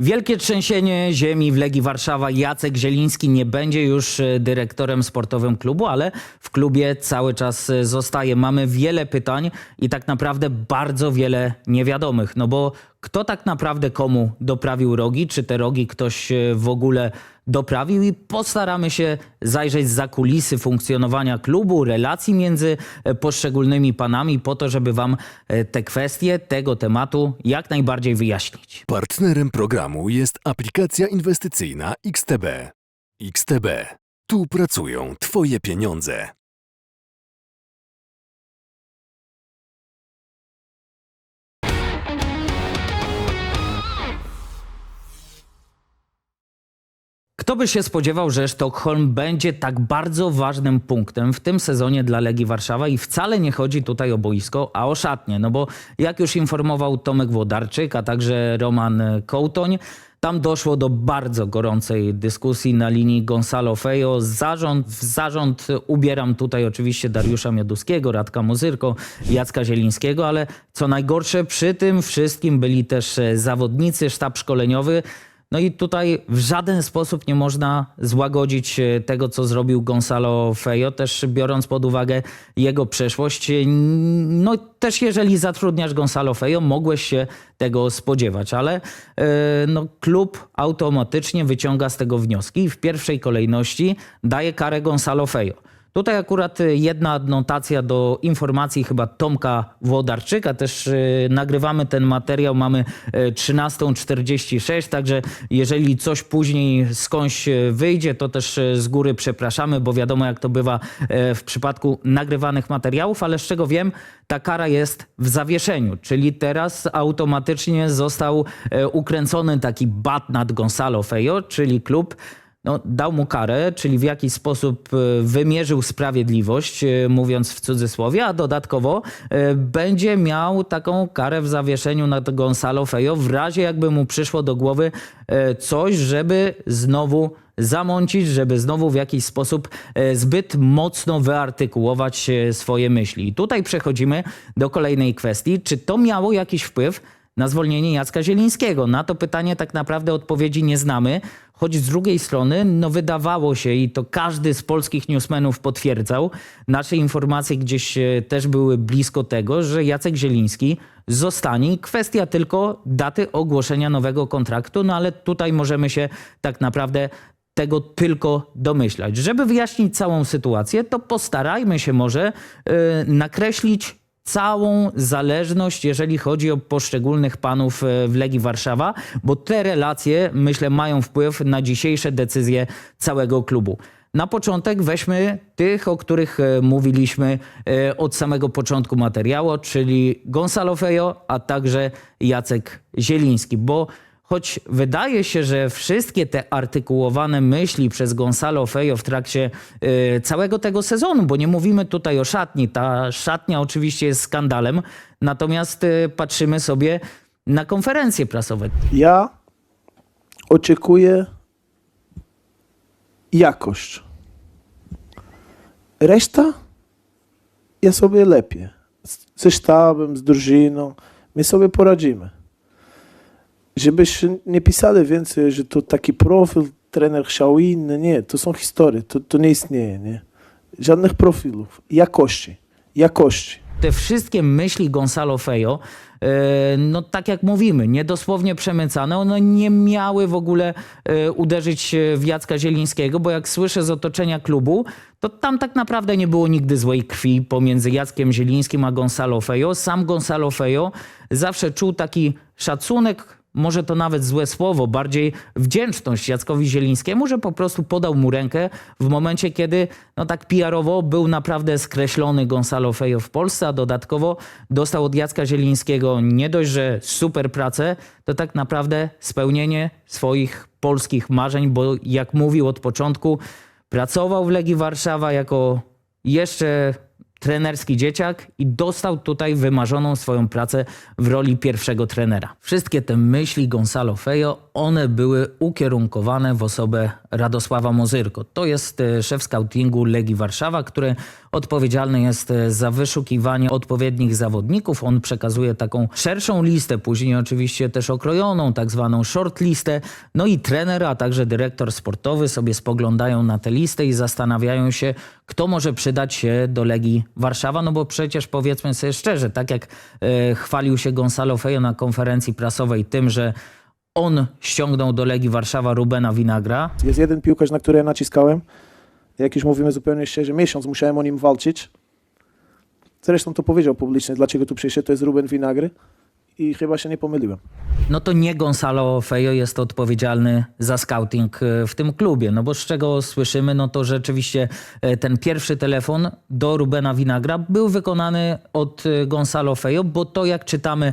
Wielkie trzęsienie ziemi w Legii Warszawa. Jacek Zieliński nie będzie już e, dyrektorem sportowym klubu, ale w klubie cały czas e, zostaje. Mamy wiele pytań i tak naprawdę bardzo wiele niewiadomych. No bo kto tak naprawdę komu doprawił rogi? Czy te rogi ktoś e, w ogóle doprawił? I postaramy się zajrzeć za kulisy funkcjonowania klubu, relacji między e, poszczególnymi panami, po to, żeby wam e, te kwestie tego tematu jak najbardziej wyjaśnić. Partnerem programu jest aplikacja inwestycyjna XTB. XTB. Tu pracują Twoje pieniądze. Kto by się spodziewał, że Sztokholm będzie tak bardzo ważnym punktem w tym sezonie dla Legii Warszawa i wcale nie chodzi tutaj o boisko, a o szatnie. No bo jak już informował Tomek Włodarczyk, a także Roman Kołtoń, tam doszło do bardzo gorącej dyskusji na linii Gonzalo Fejo. Zarząd, w zarząd ubieram tutaj oczywiście Dariusza Mioduskiego, Radka Muzyrko, Jacka Zielińskiego, ale co najgorsze przy tym wszystkim byli też zawodnicy, sztab szkoleniowy, no i tutaj w żaden sposób nie można złagodzić e, tego, co zrobił Gonzalo Fejo, też biorąc pod uwagę jego przeszłość. E, No też jeżeli zatrudniasz Gonzalo Fejo, mogłeś się tego spodziewać, ale e, no, klub automatycznie wyciąga z tego wnioski i w pierwszej kolejności daje karę Gonzalo Fejo. Tutaj akurat y, jedna adnotacja do informacji chyba Tomka Włodarczyka. Też y, nagrywamy ten materiał, mamy y, 13.46, także jeżeli coś później skądś y, wyjdzie, to też y, z góry przepraszamy, bo wiadomo jak to bywa y, w przypadku nagrywanych materiałów, ale z czego wiem, ta kara jest w zawieszeniu, czyli teraz automatycznie został y, ukręcony taki bat nad Gonzalo Fejo, czyli klub no, dał mu karę, czyli w jakiś sposób e, wymierzył sprawiedliwość, e, mówiąc w cudzysłowie, a dodatkowo e, będzie miał taką karę w zawieszeniu nad Gonzalo Fejo w razie jakby mu przyszło do głowy coś, żeby znowu zamącić, żeby znowu w jakiś sposób zbyt mocno wyartykułować swoje myśli. I tutaj przechodzimy do kolejnej kwestii. Czy to miało jakiś wpływ na zwolnienie Jacka Zielińskiego? Na to pytanie tak naprawdę odpowiedzi nie znamy, choć z drugiej strony no wydawało się i to każdy z polskich newsmenów potwierdzał, nasze informacje gdzieś e, też były blisko tego, że Jacek Zieliński zostanie. Kwestia tylko daty ogłoszenia nowego kontraktu, no ale tutaj możemy się tak naprawdę tego tylko domyślać. Żeby wyjaśnić całą sytuację, to postarajmy się może y, nakreślić całą zależność, jeżeli chodzi o poszczególnych panów y, w Legii Warszawa, bo te relacje, myślę, mają wpływ na dzisiejsze decyzje całego klubu. Na początek weźmy tych, o których e, mówiliśmy e, od samego początku materiału, czyli Gonzalo Fejo, a także Jacek Zieliński, bo Choć wydaje się, że wszystkie te artykułowane myśli przez Gonzalo Fejo w trakcie y, całego tego sezonu, bo nie mówimy tutaj o szatni, ta szatnia oczywiście jest skandalem, natomiast y, patrzymy sobie na konferencje prasowe. Ja oczekuję jakość. Reszta ja sobie lepiej. Ze sztabem, z drużyną. My sobie poradzimy. Żebyś nie pisali więcej, że to taki profil, trener chciał inny. Nie, to są historie. To, to nie istnieje. Nie? Żadnych profilów. Jakości. Jakości. te wszystkie myśli Gonzalo Fejo, e, no tak jak mówimy, niedosłownie przemycane, one nie miały w ogóle e, uderzyć w Jacka Zielińskiego, bo jak słyszę z otoczenia klubu, to tam tak naprawdę nie było nigdy złej krwi pomiędzy Jackiem Zielińskim a Gonzalo Fejo. Sam Gonzalo Fejo zawsze czuł taki szacunek, może to nawet złe słowo, bardziej wdzięczność Jackowi Zielińskiemu, że po prostu podał mu rękę w momencie, kiedy no tak PR-owo był naprawdę skreślony Gonzalo Fejo w Polsce, a dodatkowo dostał od Jacka Zielińskiego nie dość, że super pracę, to tak naprawdę spełnienie swoich polskich marzeń, bo jak mówił od początku, pracował w Legii Warszawa jako jeszcze trenerski dzieciak i dostał tutaj wymarzoną swoją pracę w roli pierwszego trenera. Wszystkie te myśli Gonzalo Fejo, one były ukierunkowane w osobę Radosława Mozyrko. To jest e, szef scoutingu Legii Warszawa, który odpowiedzialny jest e, za wyszukiwanie odpowiednich zawodników. On przekazuje taką szerszą listę, później oczywiście też okrojoną, tak zwaną short listę. No i trener, a także dyrektor sportowy sobie spoglądają na tę listę i zastanawiają się, kto może przydać się do Legii Warszawa, no bo przecież powiedzmy sobie szczerze, tak jak e, chwalił się Gonzalo Fejo na konferencji prasowej tym, że on ściągnął do Legii Warszawa Rubena Winagra, Jest jeden piłkarz, na który ja naciskałem. Jak już mówimy zupełnie szczerze, miesiąc musiałem o nim walczyć. Zresztą to powiedział publicznie, dlaczego tu przyszedł, to jest Ruben Winagry. I chyba się nie pomyliłem. no to nie Gonzalo Fejo jest odpowiedzialny za scouting e, w tym klubie. No bo z czego słyszymy, no to rzeczywiście e, ten pierwszy telefon do Rubena Winagra był wykonany od e, Gonzalo Fejo, bo to jak czytamy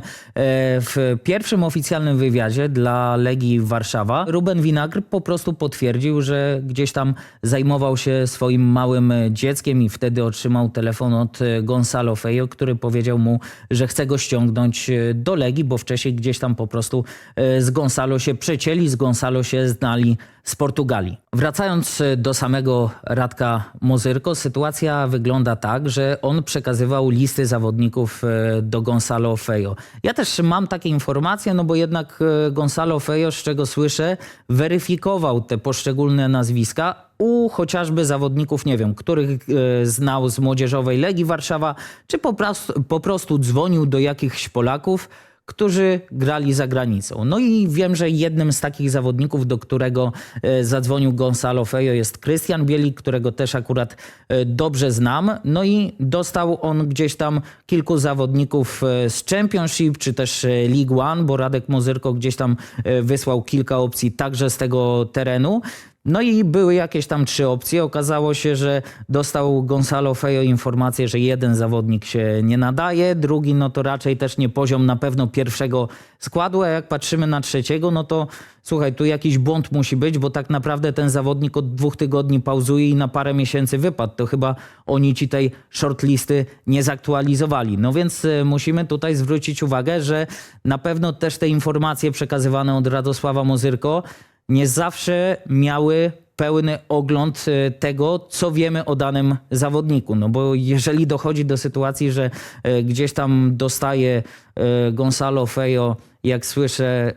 w pierwszym oficjalnym wywiadzie dla Legii Warszawa, Ruben Winagr po prostu potwierdził, że gdzieś tam zajmował się swoim małym dzieckiem i wtedy otrzymał telefon od Gonzalo Fejo, który powiedział mu, że chce go ściągnąć e, do bo wcześniej gdzieś tam po prostu e, z Gonzalo się przecięli, z Gonzalo się znali z Portugalii. Wracając e, do samego Radka Mozyrko, sytuacja wygląda tak, że on przekazywał listy zawodników e, do Gonzalo Fejo. Ja też mam takie informacje, no bo jednak Gonzalo Fejo, z czego słyszę, weryfikował te poszczególne nazwiska u chociażby zawodników, nie wiem, których e, znał z młodzieżowej Legii Warszawa, czy po prostu, po prostu dzwonił do jakichś Polaków, którzy grali za granicą. No i wiem, że jednym z takich zawodników, do którego e, zadzwonił Gonzalo Fejo jest Krystian Bielik, którego też akurat e, dobrze znam. No i dostał on gdzieś tam kilku zawodników z Championship, czy też League One, bo Radek Mozyrko gdzieś tam wysłał kilka opcji także z tego terenu. No i były jakieś tam trzy opcje. Okazało się, że dostał Gonzalo Fejo informację, że jeden zawodnik się nie nadaje, drugi no to raczej też nie poziom na pewno pierwszego składu, a jak patrzymy na trzeciego, no to słuchaj, tu jakiś błąd musi być, bo tak naprawdę ten zawodnik od dwóch tygodni pauzuje i na parę miesięcy wypadł. To chyba oni ci tej shortlisty nie zaktualizowali. No więc e, musimy tutaj zwrócić uwagę, że na pewno też te informacje przekazywane od Radosława Mozyrko nie zawsze miały pełny ogląd e, tego, co wiemy o danym zawodniku. No bo jeżeli dochodzi do sytuacji, że e, gdzieś tam dostaje e, Gonzalo Fejo, jak słyszę,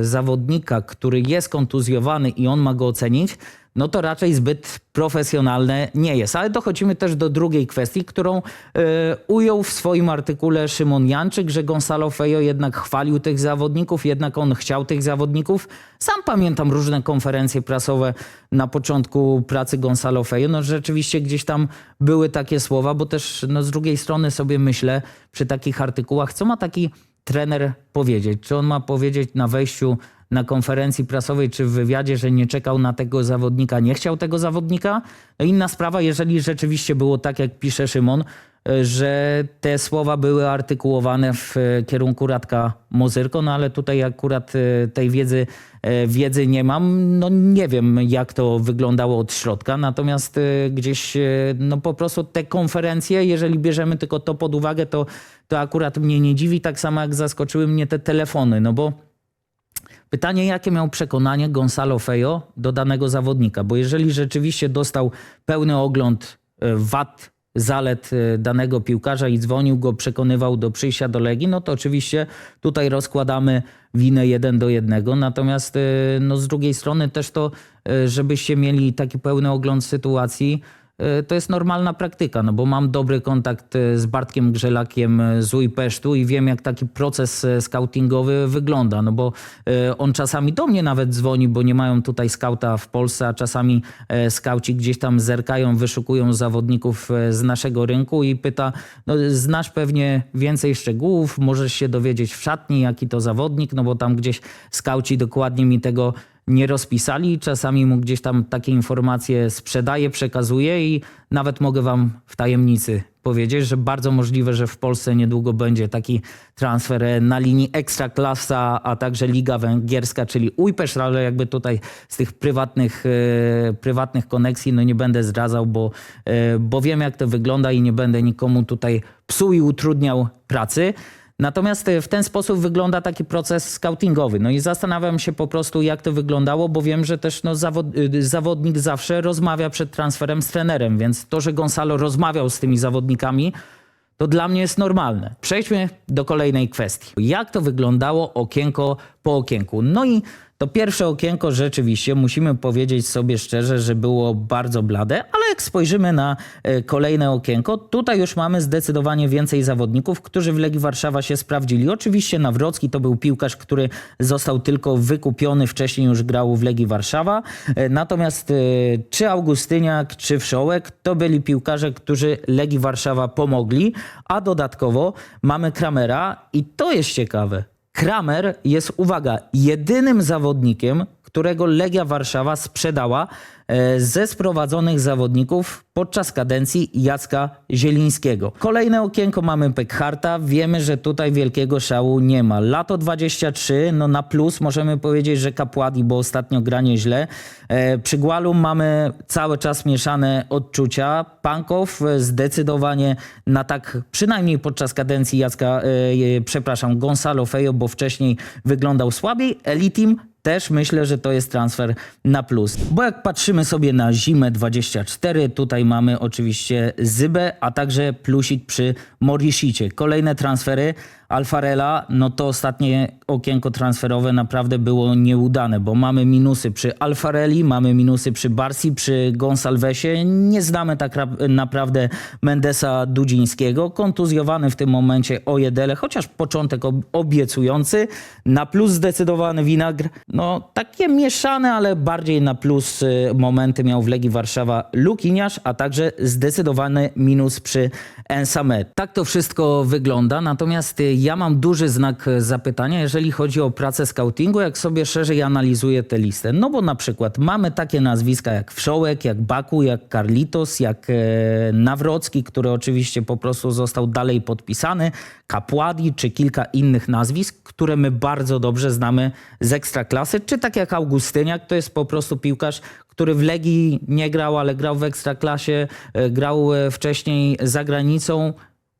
zawodnika, który jest kontuzjowany i on ma go ocenić, no to raczej zbyt profesjonalne nie jest. Ale dochodzimy też do drugiej kwestii, którą e, ujął w swoim artykule Szymon Janczyk, że Gonzalo Fejo jednak chwalił tych zawodników, jednak on chciał tych zawodników. Sam pamiętam różne konferencje prasowe na początku pracy Gonzalo Fejo. No rzeczywiście gdzieś tam były takie słowa, bo też no, z drugiej strony sobie myślę przy takich artykułach, co ma taki trener powiedzieć? Czy on ma powiedzieć na wejściu na konferencji prasowej czy w wywiadzie, że nie czekał na tego zawodnika, nie chciał tego zawodnika? No inna sprawa, jeżeli rzeczywiście było tak, jak pisze Szymon, e, że te słowa były artykułowane w e, kierunku Radka Mozyrko, no ale tutaj akurat e, tej wiedzy, wiedzy nie mam. No nie wiem, jak to wyglądało od środka, natomiast gdzieś no po prostu te konferencje, jeżeli bierzemy tylko to pod uwagę, to, to akurat mnie nie dziwi, tak samo jak zaskoczyły mnie te telefony, no bo Pytanie, jakie miał przekonanie Gonzalo Fejo do danego zawodnika, bo jeżeli rzeczywiście dostał pełny ogląd e, wad, zalet e, danego piłkarza i dzwonił go, przekonywał do przyjścia do Legii, no to oczywiście tutaj rozkładamy winę jeden do jednego. Natomiast e, no, z drugiej strony też to, żebyście mieli taki pełny ogląd sytuacji, to jest normalna praktyka, no bo mam dobry kontakt e, z Bartkiem Grzelakiem e, z Ujpesztu i wiem, jak taki proces scoutingowy wygląda, no bo on czasami do mnie nawet dzwoni, bo nie mają tutaj skauta w Polsce, a czasami skauci gdzieś tam zerkają, wyszukują zawodników z naszego rynku i pyta, no znasz pewnie więcej szczegółów, możesz się dowiedzieć w szatni, jaki to zawodnik, no bo tam gdzieś skauci dokładnie mi tego nie rozpisali. Czasami mu gdzieś tam takie informacje sprzedaje, przekazuje i nawet mogę wam w tajemnicy powiedzieć, że bardzo możliwe, że w Polsce niedługo będzie taki transfer e, na linii Ekstraklasa, a także Liga Węgierska, czyli Ujpesz, ale jakby tutaj z tych prywatnych, e, prywatnych koneksji no nie będę zdradzał, bo, e, bo wiem jak to wygląda i nie będę nikomu tutaj psuł i utrudniał pracy. Natomiast e, w ten sposób wygląda taki proces scoutingowy. No i zastanawiam się po prostu, jak to wyglądało, bo wiem, że też no, zawod, y, zawodnik zawsze rozmawia przed transferem z trenerem, więc to, że Gonzalo rozmawiał z tymi zawodnikami, to dla mnie jest normalne. Przejdźmy do kolejnej kwestii. Jak to wyglądało okienko po okienku? No i to pierwsze okienko rzeczywiście, musimy powiedzieć sobie szczerze, że było bardzo blade, ale jak spojrzymy na e, kolejne okienko, tutaj już mamy zdecydowanie więcej zawodników, którzy w Legii Warszawa się sprawdzili. Oczywiście Nawrocki to był piłkarz, który został tylko wykupiony, wcześniej już grał w Legii Warszawa. E, Natomiast e, czy Augustyniak, czy Wszołek to byli piłkarze, którzy Legii Warszawa pomogli, a dodatkowo mamy Kramera i to jest ciekawe. Kramer jest, uwaga, jedynym zawodnikiem, którego Legia Warszawa sprzedała e, ze sprowadzonych zawodników podczas kadencji Jacka Zielińskiego. Kolejne okienko mamy Pekharta. Wiemy, że tutaj wielkiego szału nie ma. Lato 23, no na plus możemy powiedzieć, że Kapładi, bo ostatnio gra nieźle. E, Przy Gualu mamy cały czas mieszane odczucia. Pankow e, zdecydowanie na tak, przynajmniej podczas kadencji Jacka, przepraszam, Gonzalo Fejo, bo wcześniej wyglądał słabiej. Elitim też myślę, że to jest transfer na plus. Bo jak patrzymy sobie na zimę 24, tutaj mamy oczywiście Zybę, a także plusik przy Morishicie. Kolejne transfery Alfarela, no to ostatnie okienko transferowe naprawdę było nieudane, bo mamy minusy przy Alfareli, mamy minusy przy Barsi, przy Gonsalvesie. Nie znamy tak ra- naprawdę Mendesa Dudzińskiego. Kontuzjowany w tym momencie Ojedele, chociaż początek ob- obiecujący. Na plus zdecydowany Winagr. No takie mieszane, ale bardziej na plus y, momenty miał w Legii Warszawa Lukiniarz, a także zdecydowany minus przy Ensamet. Tak to wszystko wygląda, natomiast y, ja mam duży znak y, zapytania, jeżeli chodzi o pracę scoutingu, jak sobie szerzej analizuję tę listę. No bo na przykład mamy takie nazwiska jak Wszołek, jak Baku, jak Carlitos, jak e, Nawrocki, który oczywiście po prostu został dalej podpisany, Kapładi czy kilka innych nazwisk, które my bardzo dobrze znamy z Ekstraklasy, czy tak jak Augustyniak, to jest po prostu piłkarz, który w Legii nie grał, ale grał w Ekstraklasie, e, grał e, wcześniej za granicą.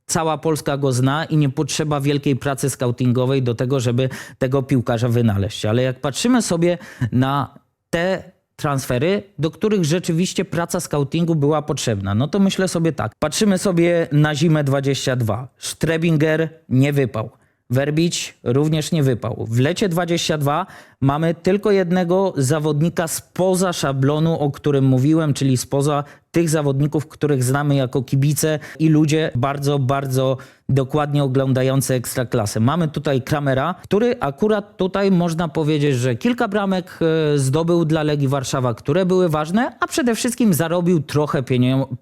Cała Polska go zna i nie potrzeba wielkiej pracy scoutingowej do tego, żeby tego piłkarza wynaleźć. Ale jak patrzymy sobie na te transfery, do których rzeczywiście praca scoutingu była potrzebna, no to myślę sobie tak. Patrzymy sobie na zimę 22. Strebinger nie wypał. Werbić również nie wypał. W lecie 22 mamy tylko jednego zawodnika spoza szablonu, o którym mówiłem, czyli spoza tych zawodników, których znamy jako kibice i ludzie bardzo, bardzo dokładnie oglądający ekstraklasę. Mamy tutaj Kramera, który akurat tutaj można powiedzieć, że kilka bramek e, zdobył dla Legii Warszawa, które były ważne, a przede wszystkim zarobił trochę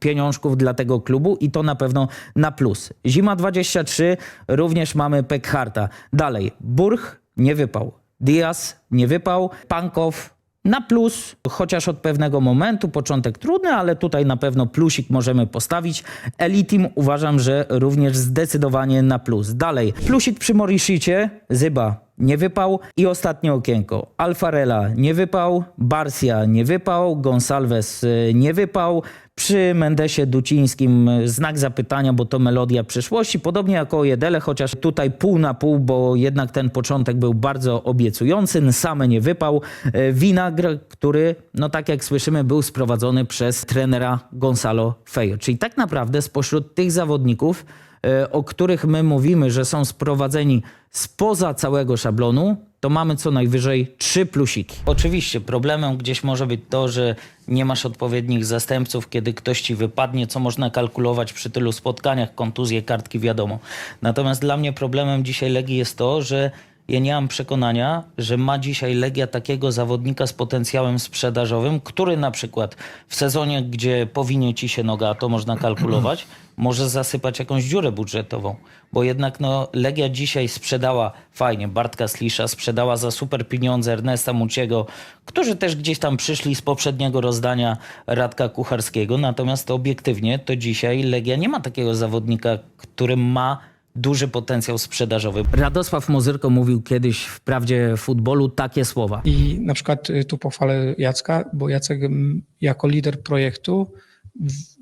pieniążków dla tego klubu i to na pewno na plus. Zima 23 również mamy Pekharta. Dalej, Burch nie wypał. Diaz nie wypał. Pankow na plus, chociaż od pewnego momentu, początek trudny, ale tutaj na pewno plusik możemy postawić. Elitim uważam, że również zdecydowanie na plus. Dalej, plusik przy Morishicie, Zyba nie wypał i ostatnie okienko. Alfarela nie wypał, Barcia nie wypał, Gonsalves y, nie wypał. Przy Mendesie Ducińskim y, znak zapytania, bo to melodia przyszłości. Podobnie jak o Jedele, chociaż tutaj pół na pół, bo jednak ten początek był bardzo obiecujący. Same nie wypał. Y, Winagr, który, no tak jak słyszymy, był sprowadzony przez trenera Gonzalo Fejo. Czyli tak naprawdę spośród tych zawodników, e, o których my mówimy, że są sprowadzeni spoza całego szablonu, to mamy co najwyżej trzy plusiki. Oczywiście problemem gdzieś może być to, że nie masz odpowiednich zastępców, kiedy ktoś ci wypadnie, co można kalkulować przy tylu spotkaniach, kontuzje, kartki, wiadomo. Natomiast dla mnie problemem dzisiaj Legii jest to, że ja nie mam przekonania, że ma dzisiaj Legia takiego zawodnika z potencjałem sprzedażowym, który na przykład w sezonie, gdzie powinie ci się noga, a to można kalkulować, może zasypać jakąś dziurę budżetową. Bo jednak no, Legia dzisiaj sprzedała fajnie Bartka Slisza, sprzedała za super pieniądze Ernesta Muciego, którzy też gdzieś tam przyszli z poprzedniego rozdania Radka Kucharskiego. Natomiast obiektywnie to dzisiaj Legia nie ma takiego zawodnika, który ma duży potencjał sprzedażowy. Radosław Mozyrko mówił kiedyś w Prawdzie Futbolu takie słowa. I na przykład y, tu pochwalę Jacka, bo Jacek mm, jako lider projektu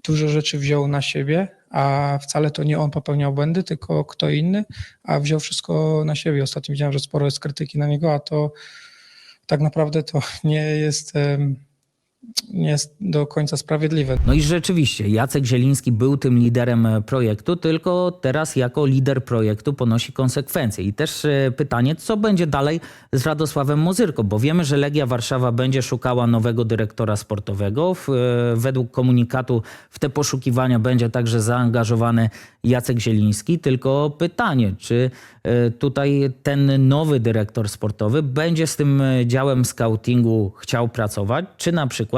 dużo rzeczy wziął na siebie, a wcale to nie on popełniał błędy, tylko kto inny, a wziął wszystko na siebie. Ostatnio widziałem, że sporo jest krytyki na niego, a to tak naprawdę to nie jest, em, nie jest do końca sprawiedliwe. No i rzeczywiście, Jacek Zieliński był tym liderem projektu, tylko teraz jako lider projektu ponosi konsekwencje. I też e, pytanie, co będzie dalej z Radosławem Mozyrko, bo wiemy, że Legia Warszawa będzie szukała nowego dyrektora sportowego. E, według komunikatu w te poszukiwania będzie także zaangażowany Jacek Zieliński. Tylko pytanie, czy e, tutaj ten nowy dyrektor sportowy będzie z tym działem scoutingu chciał pracować, czy na przykład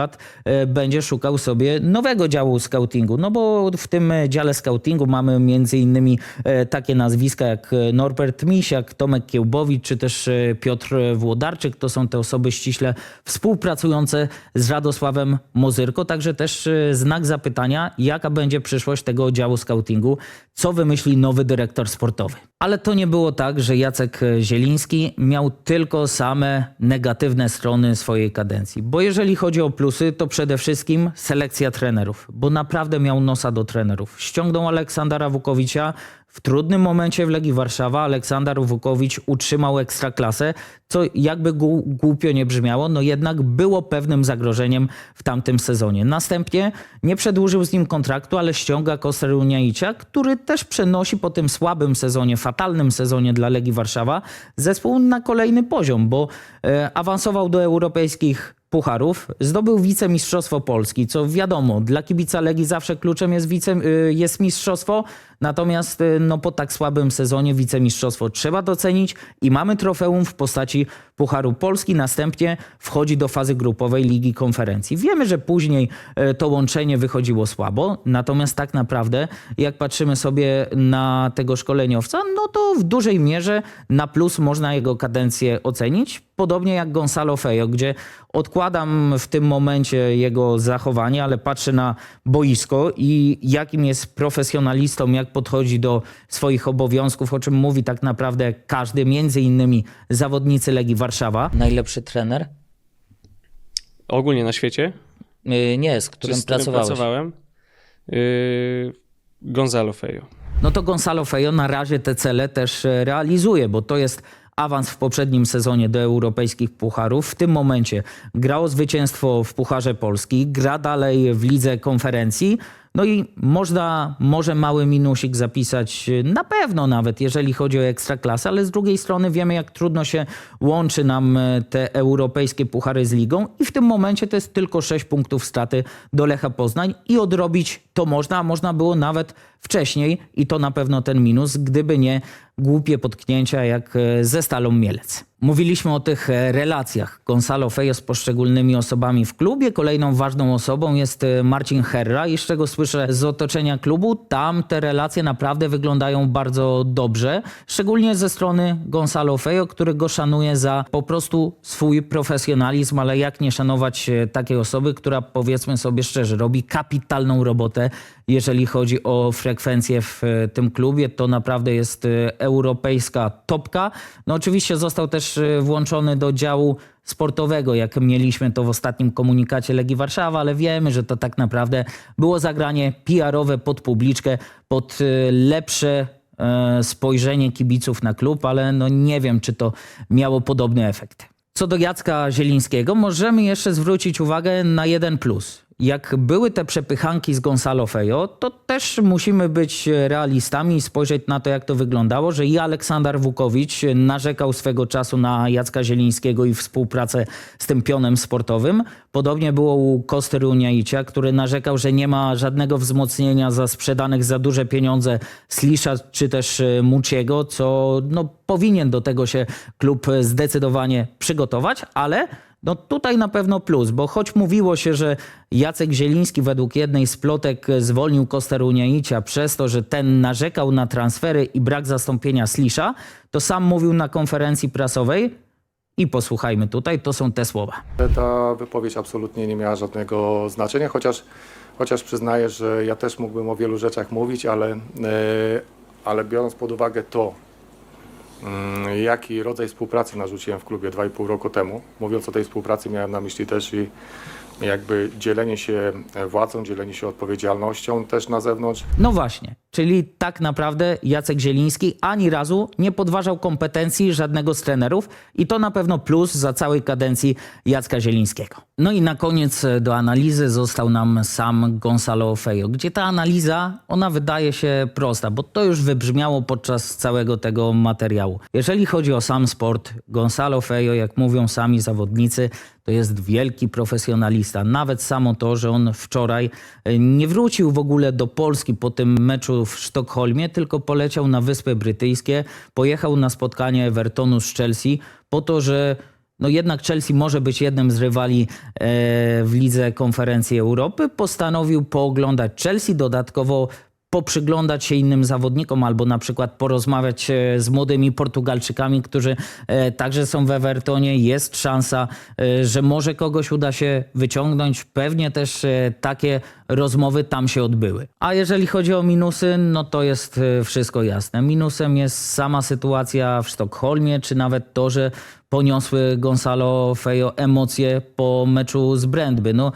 e, będzie szukał sobie nowego działu scoutingu. No bo w tym dziale scoutingu mamy między innymi e, takie nazwiska jak Norbert Misiak, Tomek Kiełbowicz, czy też e, Piotr Włodarczyk. To są te osoby ściśle współpracujące z Radosławem Mozyrko. Także też znak zapytania, jaka będzie przyszłość tego działu scoutingu, co wymyśli nowy dyrektor sportowy. Ale to nie było tak, że Jacek Zieliński miał tylko same negatywne strony swojej kadencji. Bo jeżeli chodzi o plusy, to przede wszystkim selekcja trenerów, bo naprawdę miał nosa do trenerów. Ściągnął Aleksandra Wukowicza w trudnym momencie w Legii Warszawa. Aleksander Wukowicz utrzymał ekstraklasę, co jakby głupio nie brzmiało, no jednak było pewnym zagrożeniem w tamtym sezonie. Następnie nie przedłużył z nim kontraktu, ale ściąga Koster Uniaicia, który też przenosi po tym słabym sezonie, fatalnym sezonie dla Legii Warszawa zespół na kolejny poziom, bo e, awansował do europejskich pucharów, zdobył wicemistrzostwo Polski, co wiadomo, dla kibica Legii zawsze kluczem jest, wice, y, jest mistrzostwo, natomiast y, no, po tak słabym sezonie wicemistrzostwo trzeba docenić i mamy trofeum w postaci Pucharu Polski, następnie wchodzi do fazy grupowej Ligi Konferencji. Wiemy, że później y, to łączenie wychodziło słabo, natomiast tak naprawdę jak patrzymy sobie na tego szkoleniowca, no to w dużej mierze na plus można jego kadencję ocenić, podobnie jak Gonzalo Fejo, gdzie odkładam w tym momencie jego zachowanie, ale patrzę na boisko i jakim jest profesjonalistą, jak podchodzi do swoich obowiązków, o czym mówi tak naprawdę każdy, między innymi zawodnicy Legii Warszawa. Najlepszy trener? Ogólnie na świecie, Yy, nie, z czy którym z którym pracowałeś. pracowałem, yy, Gonzalo Fejo. No to Gonzalo Fejo na razie te cele też e, realizuje, bo to jest awans w poprzednim sezonie do europejskich pucharów. W tym momencie grało zwycięstwo w Pucharze Polski, gra dalej w lidze konferencji. No i można, może mały minusik zapisać, e, na pewno nawet, jeżeli chodzi o ekstraklasę, ale z drugiej strony wiemy, jak trudno się łączy nam e, te europejskie puchary z ligą i w tym momencie to jest tylko 6 punktów straty do Lecha Poznań i odrobić to można, a można było nawet wcześniej i to na pewno ten minus, gdyby nie głupie potknięcia jak e, ze Stalą Mielec. Mówiliśmy o tych e, relacjach Gonzalo Fejo z poszczególnymi osobami w klubie. Kolejną ważną osobą jest e, Marcin Herra i z czego słyszę z otoczenia klubu, tam te relacje naprawdę wyglądają bardzo dobrze. Szczególnie ze strony Gonzalo Fejo, który go szanuje za po prostu swój profesjonalizm, ale jak nie szanować e, takiej osoby, która powiedzmy sobie szczerze, robi kapitalną robotę, jeżeli chodzi o frekwencję w tym klubie. To naprawdę jest europejska topka. No oczywiście został też e, włączony do działu sportowego, jak mieliśmy to w ostatnim komunikacie Legii Warszawa, ale wiemy, że to tak naprawdę było zagranie PR-owe pod publiczkę, pod e, lepsze e, spojrzenie kibiców na klub, ale no nie wiem, czy to miało podobny efekt. Co do Jacka Zielińskiego, możemy jeszcze zwrócić uwagę na jeden plus. Jak były te przepychanki z Gonzalo Fejo, to też musimy być realistami i spojrzeć na to, jak to wyglądało, że i Aleksander Wukowicz narzekał swego czasu na Jacka Zielińskiego i współpracę z tym pionem sportowym. Podobnie było u Koster Uniaicia, który narzekał, że nie ma żadnego wzmocnienia za sprzedanych za duże pieniądze Slisza czy też e, Muciego, co no, powinien do tego się klub zdecydowanie przygotować, ale no tutaj na pewno plus, bo choć mówiło się, że Jacek Zieliński według jednej z plotek zwolnił Koster Uniaicia przez to, że ten narzekał na transfery i brak zastąpienia Slisza, to sam mówił na konferencji prasowej i posłuchajmy tutaj, to są te słowa. Ta wypowiedź absolutnie nie miała żadnego znaczenia, chociaż, chociaż przyznaję, że ja też mógłbym o wielu rzeczach mówić, ale, e, ale biorąc pod uwagę to, jaki rodzaj współpracy narzuciłem w klubie 2,5 roku temu, mówiąc o tej współpracy miałem na myśli też i jakby dzielenie się e, władzą, dzielenie się odpowiedzialnością też na zewnątrz. No właśnie, czyli tak naprawdę Jacek Zieliński ani razu nie podważał kompetencji żadnego z trenerów i to na pewno plus za całej kadencji Jacka Zielińskiego. No i na koniec e, do analizy został nam sam Gonzalo Fejo, gdzie ta analiza, ona wydaje się prosta, bo to już wybrzmiało podczas całego tego materiału. Jeżeli chodzi o sam sport, Gonzalo Fejo, jak mówią sami zawodnicy, to jest wielki profesjonalista. Nawet samo to, że on wczoraj e, nie wrócił w ogóle do Polski po tym meczu w Sztokholmie, tylko poleciał na Wyspy Brytyjskie, pojechał na spotkanie Evertonu z Chelsea po to, że no jednak Chelsea może być jednym z rywali e, w lidze konferencji Europy. Postanowił pooglądać Chelsea, dodatkowo poprzyglądać się innym zawodnikom albo na przykład porozmawiać e, z młodymi Portugalczykami, którzy e, także są w Evertonie. Jest szansa, e, że może kogoś uda się wyciągnąć. Pewnie też takie rozmowy tam się odbyły. A jeżeli chodzi o minusy, no to jest wszystko jasne. Minusem jest sama sytuacja w Sztokholmie, czy nawet to, że poniosły Gonzalo Fejo emocje po meczu z Brandby. No,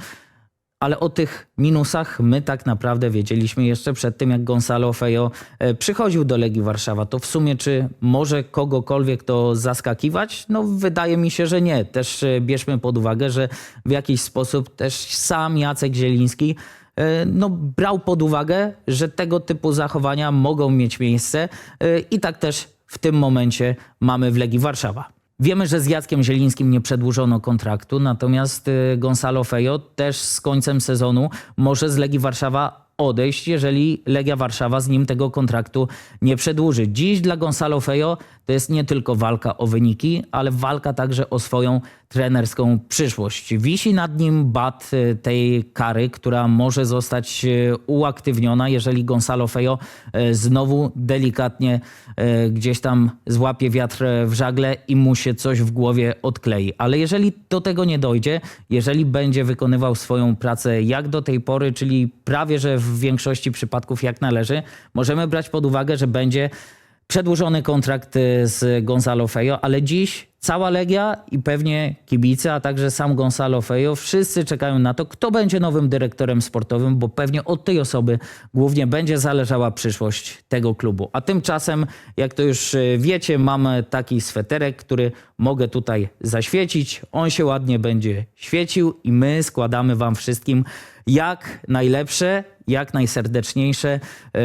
ale o tych minusach my tak naprawdę wiedzieliśmy jeszcze przed tym, jak Gonzalo Fejo e, przychodził do Legii Warszawa. To w sumie czy może kogokolwiek to zaskakiwać? No wydaje mi się, że nie. Też e, bierzmy pod uwagę, że w jakiś sposób też sam Jacek Zieliński e, no, brał pod uwagę, że tego typu zachowania mogą mieć miejsce i tak też w tym momencie mamy w Legii Warszawa. Wiemy, że z Jackiem Zielińskim nie przedłużono kontraktu, natomiast y, Gonzalo Fejo też z końcem sezonu może z Legii Warszawa odejść, jeżeli Legia Warszawa z nim tego kontraktu nie przedłuży. Dziś dla Gonzalo Fejo to jest nie tylko walka o wyniki, ale walka także o swoją trenerską przyszłość. Wisi nad nim bat y, tej kary, która może zostać y, uaktywniona, jeżeli Gonzalo Fejo y, znowu delikatnie gdzieś tam złapie wiatr w żagle i mu się coś w głowie odklei. Ale jeżeli do tego nie dojdzie, jeżeli będzie wykonywał swoją pracę jak do tej pory, czyli prawie że w większości przypadków jak należy, możemy brać pod uwagę, że będzie przedłużony kontrakt y, z Gonzalo Fejo, ale dziś cała Legia i pewnie kibice, a także sam Gonzalo Fejo, wszyscy czekają na to, kto będzie nowym dyrektorem sportowym, bo pewnie od tej osoby głównie będzie zależała przyszłość tego klubu. A tymczasem, jak to już y, wiecie, mam taki sweterek, który mogę tutaj zaświecić. On się ładnie będzie świecił i my składamy wam wszystkim jak najlepsze, jak najserdeczniejsze e,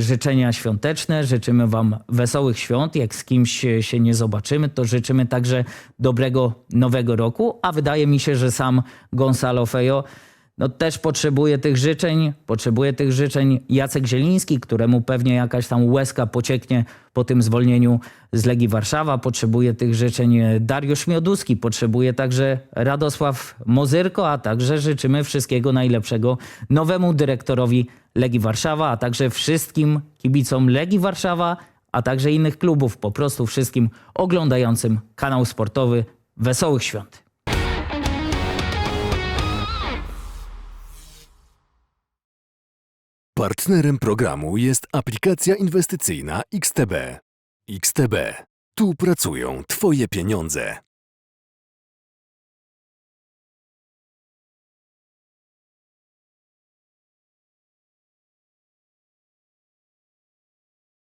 życzenia świąteczne. Życzymy Wam wesołych świąt. Jak z kimś się nie zobaczymy, to życzymy także dobrego nowego roku. A wydaje mi się, że sam Gonzalo Fejo no też potrzebuje tych życzeń, potrzebuje tych życzeń Jacek Zieliński, któremu pewnie jakaś tam łezka pocieknie po tym zwolnieniu z Legii Warszawa, potrzebuje tych życzeń Dariusz Mioduski, potrzebuje także Radosław Mozyrko, a także życzymy wszystkiego najlepszego nowemu dyrektorowi Legii Warszawa, a także wszystkim kibicom Legii Warszawa, a także innych klubów, po prostu wszystkim oglądającym kanał sportowy. Wesołych świąt! Partnerem programu jest aplikacja inwestycyjna XTB. XTB. Tu pracują Twoje pieniądze.